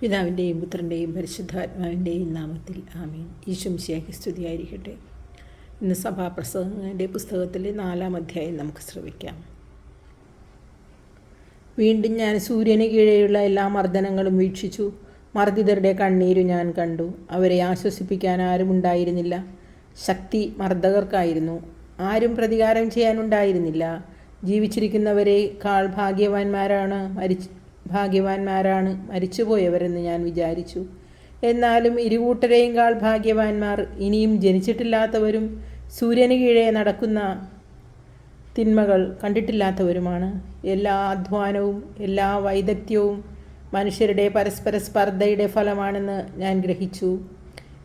പിതാവിന്റെയും പുത്രന്റെയും പരിശുദ്ധാത്മാവിന്റെയും നാമത്തിൽ ആമീൻ. ഈശംശിയാക്കി സ്തുതിയായിരിക്കട്ടെ. ഇന്ന് സഭാപ്രസംഗങ്ങളുടെ പുസ്തകത്തിലെ നാലാം അധ്യായം നമുക്ക് ശ്രമിക്കാം വീണ്ടും ഞാൻ സൂര്യന് കീഴെയുള്ള എല്ലാ മർദ്ദനങ്ങളും വീക്ഷിച്ചു. മർദ്ദിതരുടെ കണ്ണീര് ഞാൻ കണ്ടു. അവരെ ആശ്വസിപ്പിക്കാൻ ആരും ഉണ്ടായിരുന്നില്ല. ശക്തി മർദ്ദകർക്കായിരുന്നു. ആരും പ്രതികാരം ചെയ്യാനുണ്ടായിരുന്നില്ല ജീവിച്ചിരിക്കുന്നവരെ കാൾ ഭാഗ്യവാന്മാരാണ്. മരിച്ച് ഭാഗ്യവാന്മാരാണ് മരിച്ചുപോയവരെന്ന് ഞാൻ വിചാരിച്ചു. എന്നാലും ഇരുകൂട്ടരെയും കാൾ ഭാഗ്യവാന്മാർ ഇനിയും ജനിച്ചിട്ടില്ലാത്തവരും സൂര്യന് കീഴെ നടക്കുന്ന തിന്മകൾ കണ്ടിട്ടില്ലാത്തവരുമാണ്. എല്ലാ അധ്വാനവും എല്ലാ വൈദഗ്ധ്യവും മനുഷ്യരുടെ പരസ്പര സ്പർദ്ധയുടെ ഫലമാണെന്ന് ഞാൻ ഗ്രഹിച്ചു.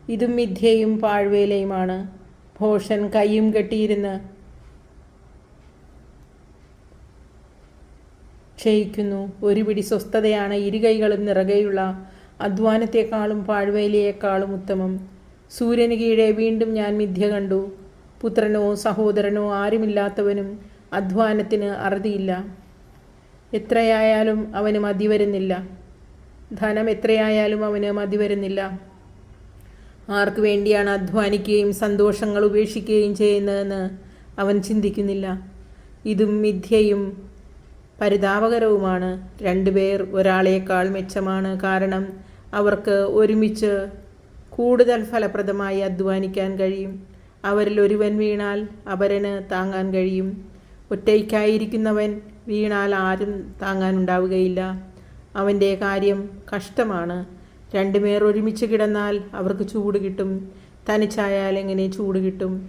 ഇതും മിഥ്യയും പാഴ്വേലയുമാണ്. ഭോഷൻ കൈയും കെട്ടിയിരുന്ന് ക്ഷയിക്കുന്നു. ഒരു പിടി സ്വസ്ഥതയാണ് ഇരുകൈകളും നിറകെയുള്ള അധ്വാനത്തെക്കാളും പാഴ്വേലിയേക്കാളും ഉത്തമം. സൂര്യന് കീഴെ വീണ്ടും ഞാൻ മിഥ്യ കണ്ടു. പുത്രനോ സഹോദരനോ ആരുമില്ലാത്തവനും അധ്വാനത്തിന് അറുതിയില്ല. എത്രയായാലും അവന് മതി വരുന്നില്ല. ധനം എത്രയായാലും അവന് മതി വരുന്നില്ല. ആർക്കു വേണ്ടിയാണ് അധ്വാനിക്കുകയും സന്തോഷങ്ങൾ ഉപേക്ഷിക്കുകയും ചെയ്യുന്നതെന്ന് അവൻ ചിന്തിക്കുന്നില്ല. ഇതും മിഥ്യയും പരിതാപകരവുമാണ്. രണ്ടുപേർ ഒരാളേക്കാൾ മെച്ചമാണ്. കാരണം അവർക്ക് ഒരുമിച്ച് കൂടുതൽ ഫലപ്രദമായി അധ്വാനിക്കാൻ കഴിയും. അവരിൽ ഒരുവൻ വീണാൽ അപരന് താങ്ങാൻ കഴിയും. ഒറ്റയ്ക്കായിരിക്കുന്നവൻ വീണാൽ ആരും താങ്ങാനുണ്ടാവുകയില്ല. അവന്റെ കാര്യം കഷ്ടമാണ്. രണ്ടുപേർ ഒരുമിച്ച് കിടന്നാൽ അവർക്ക് ചൂട് കിട്ടും. തനിച്ചായാൽ എങ്ങനെ ചൂട് കിട്ടും?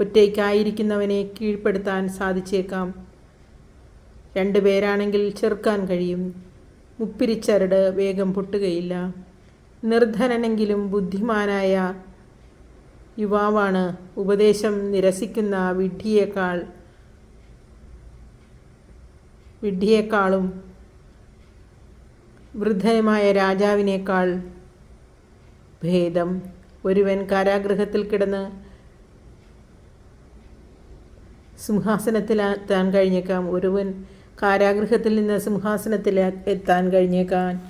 ഒറ്റയ്ക്കായിരിക്കുന്നവനെ കീഴ്പ്പെടുത്താൻ സാധിച്ചേക്കാം. രണ്ടു പേരാണെങ്കിൽ ചെറുക്കാൻ കഴിയും. മുപ്പിരിച്ചരട് വേഗം പൊട്ടുകയില്ല. നിർധനനെങ്കിലും ബുദ്ധിമാനായ യുവാവാണ് ഉപദേശം നിരസിക്കുന്ന വിഡ്ഢിയേക്കാൾ വിഡ്ഢിയേക്കാളും വൃദ്ധനുമായ രാജാവിനേക്കാൾ ഭേദം. ഒരുവൻ കാരാഗൃഹത്തിൽ കിടന്ന് സിംഹാസനത്തിലെത്താൻ കഴിഞ്ഞേക്കാം. ഒരുവൻ കാരാഗൃഹത്തിൽ നിന്ന് സിംഹാസനത്തിൽ എത്താൻ കഴിഞ്ഞേക്കാൻ.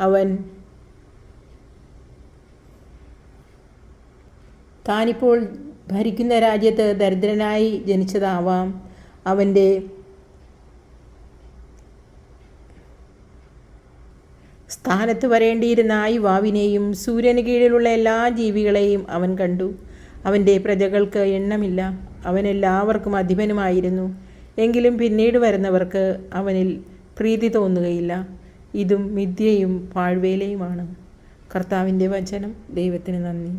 അവൻ താനിപ്പോൾ ഭരിക്കുന്ന രാജ്യത്ത് ദരിദ്രനായി ജനിച്ചതാവാം. അവന്റെ സ്ഥാനത്ത് വരേണ്ടിയിരുന്ന ആ യുവാവിനെയും സൂര്യന് കീഴിലുള്ള എല്ലാ ജീവികളെയും അവൻ കണ്ടു. അവന്റെ പ്രജകൾക്ക് എണ്ണമില്ല. അവൻ എല്ലാവർക്കും അധിപനുമായിരുന്നു. എങ്കിലും പിന്നീട് വരുന്നവർക്ക് അവനിൽ പ്രീതി തോന്നുകയില്ല. ഇതും മിഥ്യയും പാഴ്വേലയുമാണ് കർത്താവിന്റെ വചനം ദൈവത്തിന് നന്ദി.